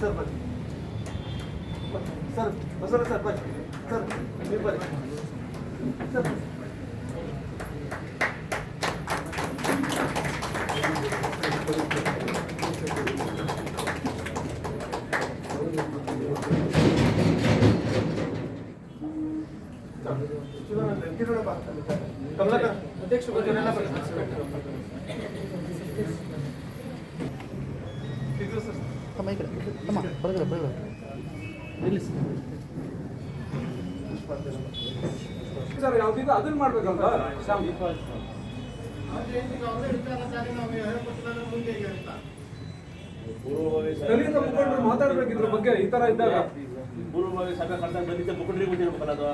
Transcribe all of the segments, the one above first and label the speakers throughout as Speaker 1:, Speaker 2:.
Speaker 1: Sir ಬನ್ನಿ sir ಬಸವರ sir ಬನ್ನಿ ಸರ್ ನೀವು ಬನ್ನಿ ಸರ್ ಕಮಲಾಕರ್ ಅಧ್ಯಕ್ಷ
Speaker 2: ತಮ್ಮ ಈ ಕಡೆ ತಮ್ಮ ಹೊರಗಡೆ ಹೊರಗಡೆ ನಿಲ್ಲಿಸಿ
Speaker 3: ಸರ್. ಯಾವ್ದಿದೆ ಅದನ್ನ ಮಾಡ್ಬೇಕಲ್ವಾ ಶ್ಯಾಮ್. ದಲಿತ ಮುಖಂಡರು ಮಾತಾಡ್ಬೇಕು ಇದ್ರ ಬಗ್ಗೆ ಈ ತರ ಇದ್ದಾಗ.
Speaker 4: ಪೂರ್ವಭಾವಿ ಸಭೆ ಕರೆದಾಗ ದಲಿತ ಮುಖಂಡರಿಗೆ ಗೊತ್ತಿರ್ಬೇಕಲ್ಲ ಅದು?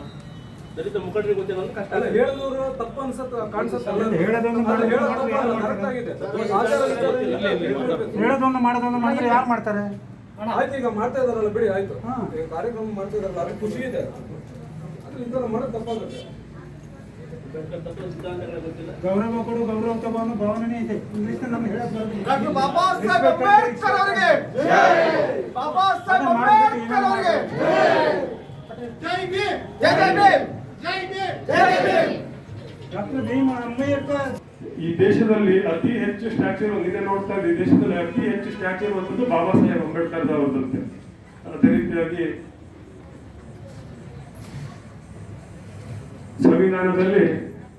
Speaker 4: ದಲಿತ ಮುಖಂಡರಿಗೆ ಗೊತ್ತಿಲ್ಲ ಅಂದ್ರೆ ಕಷ್ಟ
Speaker 3: ಅಲ್ಲ. ಹೇಳಿದವರು ತಪ್ಪು ಅನ್ಸತ್ ಕಾಣಿಸುತ್ತೆ.
Speaker 5: ಹೇಳೋದೊಂದು ಮಾಡೋದೊಂದು ಮಾಡಿದ್ರೆ ಯಾರು ಮಾಡ್ತಾರೆ?
Speaker 3: ಆಯ್ತು ಈಗ ಮಾಡ್ತಾ ಇದಾರಲ್ಲ ಬಿಡಿ ಆಯ್ತು.
Speaker 5: ಹಾ.
Speaker 3: ಈಗ ಕಾರ್ಯಕ್ರಮ ಮಾಡ್ತಾ ಇದಾರಲ್ಲ ಅದಕ್ಕೆ ಖುಷಿ ಇದೆ. ಆದ್ರೆ ಮಾಡೋದು ತಪ್ಪಾಗುತ್ತೆ.
Speaker 4: ತತ್ವ ಸಿದ್ಧಾಂತಗಳು ಗೊತ್ತಿಲ್ಲ
Speaker 5: ಗೌರವ ಕೊಡು ಗೌರವ ತಗೋ ಅನ್ನೋ ಭಾವನೆ ಇದೆ. ಇಂಗ್ಲಿಷ್ ನಮ್ಗೆ ಹೇಳಕ್ ಬರೋದಿಲ್ಲ.
Speaker 1: ಡಾಕ್ಟರ್ ಬಾಬಾ ಸಾಹೇಬ್ ಅಂಬೇಡ್ಕರ್ ಅವರಿಗೆ. ಬಾಬಾ ಸಾಹೇಬ್ ಅಂಬೇಡ್ಕರ್ ಅವರಿಗೆ. ಜೈ ಭೀಮ್ ಜೈ ಭೀಮ್ ಜೈ ಭೀಮ್ ಜೈ ಭೀಮ್.
Speaker 5: ಡಾಕ್ಟರ್ ಭೀಮ್ ಅಂಬೇಡ್ಕರ್.
Speaker 6: ಈ ದೇಶದಲ್ಲಿ ಅತಿ ಹೆಚ್ಚು ಸ್ಟ್ಯಾಚ್ಯೂ ಒಂದಿದೆ ನೋಡ್ತಾ ಇದ್ದೀವಿ ದೇಶದಲ್ಲಿ ಅತಿ ಹೆಚ್ಚು ಸ್ಟ್ಯಾಚ್ಯೂ ಇರುವಂತದ್ದು ಬಾಬಾ ಸಾಹೇಬ್ ಅಂಬೇಡ್ಕರ್ ಅವರದಂತೆ ಅದೇ ರೀತಿಯಾಗಿ ಸಂವಿಧಾನದಲ್ಲಿ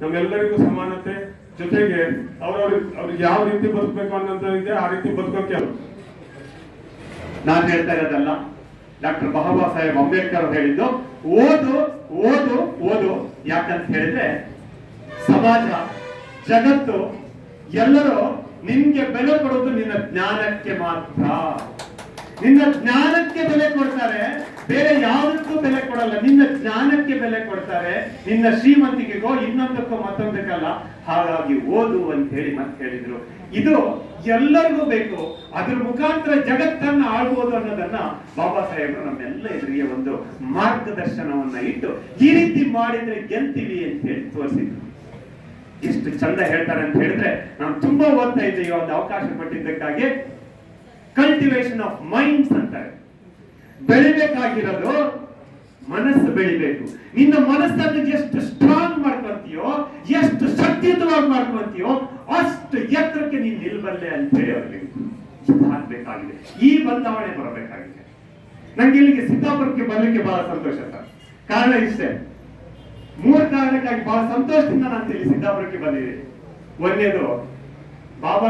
Speaker 6: ನಮ್ಮೆಲ್ಲರಿಗೂ ಸಮಾನತೆ ಜೊತೆಗೆ ಅವ್ರವ್ರ ಅವ್ರಿಗೆ ಯಾವ ರೀತಿ ಬದುಕಬೇಕು ಅನ್ನೋದು ಇದೆ ಆ ರೀತಿ ಬದುಕೋಕೆ ಅವ್ರು
Speaker 7: ನಾನು ಹೇಳ್ತಾ ಇರೋದಲ್ಲ ಡಾಕ್ಟರ್ ಬಾಬಾ ಸಾಹೇಬ್ ಅಂಬೇಡ್ಕರ್ ಹೇಳಿದ್ದು, ಓದು ಓದು ಓದು. ಯಾಕಂತ ಹೇಳಿದ್ರೆ, ಸಮಾಜ, ಜಗತ್ತು ಎಲ್ಲರೂ ನಿಮ್ಗೆ ಬೆಲೆ ಕೊಡೋದು ನಿನ್ನ ಜ್ಞಾನಕ್ಕೆ ಮಾತ್ರ. ನಿನ್ನ ಜ್ಞಾನಕ್ಕೆ ಬೆಲೆ ಕೊಡ್ತಾರೆ, ಬೇರೆ ಯಾವುದಕ್ಕೂ ಬೆಲೆ ಕೊಡಲ್ಲ. ನಿನ್ನ ಜ್ಞಾನಕ್ಕೆ ಬೆಲೆ ಕೊಡ್ತಾರೆ, ನಿನ್ನ ಶ್ರೀಮಂತಿಕೆಗೋ ಇನ್ನೊಂದಕ್ಕೋ ಮತ್ತೊಂದಕ್ಕಲ್ಲ. ಹಾಗಾಗಿ ಓದು ಅಂತ ಹೇಳಿ ಮತ್ತೆ ಹೇಳಿದ್ರು. ಇದು ಎಲ್ಲರಿಗೂ ಬೇಕು. ಅದ್ರ ಮುಖಾಂತರ ಜಗತ್ತನ್ನ ಆಳ್ಬೋದು ಅನ್ನೋದನ್ನ ಬಾಬಾ ಸಾಹೇಬರು ನಮ್ಮೆಲ್ಲ ಎದುರಿಗೆ ಒಂದು ಮಾರ್ಗದರ್ಶನವನ್ನ ಇಟ್ಟು ಈ ರೀತಿ ಮಾಡಿದ್ರೆ ಗೆಲ್ತೀವಿ ಅಂತ ಹೇಳಿ ತೋರಿಸಿದ್ರು. ಎಷ್ಟು ಚಂದ ಹೇಳ್ತಾರೆ ಅಂತ ಹೇಳಿದ್ರೆ, ನಾನು ತುಂಬಾ ಓದ್ತಾ ಇದ್ದೆ ಒಂದು ಅವಕಾಶ ಕೊಟ್ಟಿದ್ದಕ್ಕಾಗಿ. ಕಲ್ಟಿವೇಶನ್ ಆಫ್ ಮೈಂಡ್ಸ್ ಅಂತಾರೆ. ಬೆಳಿಬೇಕಾಗಿರೋದು ಮನಸ್ಸು ಬೆಳಿಬೇಕು. ನಿನ್ನ ಮನಸ್ಸನ್ನು ಎಷ್ಟು ಸ್ಟ್ರಾಂಗ್ ಮಾಡ್ಕೊಂತೀಯೋ, ಎಷ್ಟು ಶಕ್ತಿಯುತವಾಗಿ ಮಾಡ್ಕೊಂತೀಯೋ, ಅಷ್ಟು ಎತ್ತರಕ್ಕೆ ನೀನ್ ನಿಲ್ಬಲ್ಲೆ ಅಂತ ಹೇಳಿ ಅವ್ರಿಗೆ ಆಗ್ಬೇಕಾಗಿದೆ. ಈ ಬದಲಾವಣೆ ಬರಬೇಕಾಗಿದೆ. ನಂಗೆ ಇಲ್ಲಿಗೆ ಸಿದ್ದಾಪುರಕ್ಕೆ ಬರ್ಲಿಕ್ಕೆ ಬಹಳ ಸಂತೋಷ ಸರ್. ಕಾರಣ ಇಷ್ಟೇ. ಮೂರು ಕಾರಣಕ್ಕಾಗಿ ಬಹಳ ಸಂತೋಷದಿಂದ ನಾನು ಇಲ್ಲಿ ಸಿದ್ದಾಪುರಕ್ಕೆ ಬಂದಿದ್ದೀನಿ. ಒಂದೇದು, ಬಾಬಾ